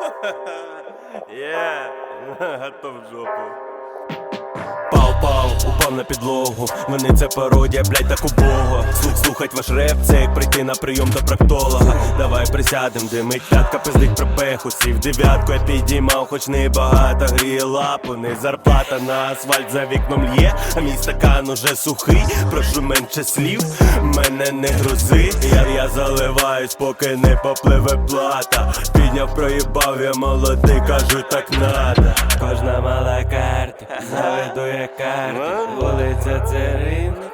Є, готов жопу. Пау-пау, упав на підлогу. Вони це пародія, блять, так убого. Слух, слухать ваш реп, це як прийти на прийом до проктолога. Давай присядем, димить п'ятка, пиздить про пеху. Сів дев'ятку, я підіймав, хоч не багато гріє. Не зарплата на асфальт за вікном лє, а мій стакан уже сухий. Прошу менше слів, мене не грузи. Я, я заливаюсь, поки не попливе плата. Підняв, проїбав, я молодий, кажу, так надо. Кожна мала карта, заведу я Вулиця це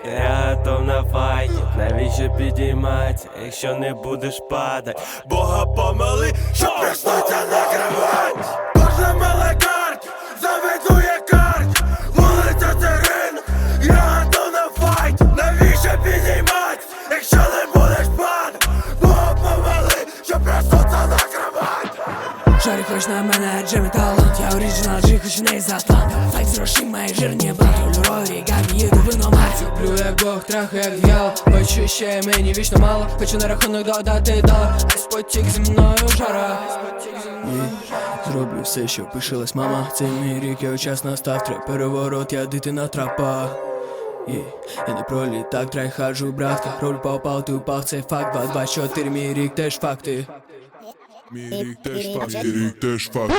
я готов на файті. Навіщо підійматися, якщо не будеш падать? Бога помили, що приснуться на кровать. Кожна мала карта, заведу я карті. Вулиця це ринок, я готов на файт. Навіщо підійматися, якщо не будеш падать? Бога помили, що кровать. Шарик хоч на мене Джимі талант Я оригінал джи, хоч не із Атланта Файт з грошима і жирні бланк Роль рігамі, їду виномат Люблю як Бог, траху як дьявол Хочу ще мені вічно мало. Хочу на рахунок додати долар Ось потік зі мною жара. Зроблю все, що пишилась мама. Це мій рік, я час настав. Треба переворот, я дитина трапа і я не про літак, трайхаджу, братка. Роль попав, ти упав, це факт. 2-2-4, мій рік теж факти Мій рік теж факт, мій рік теж факт.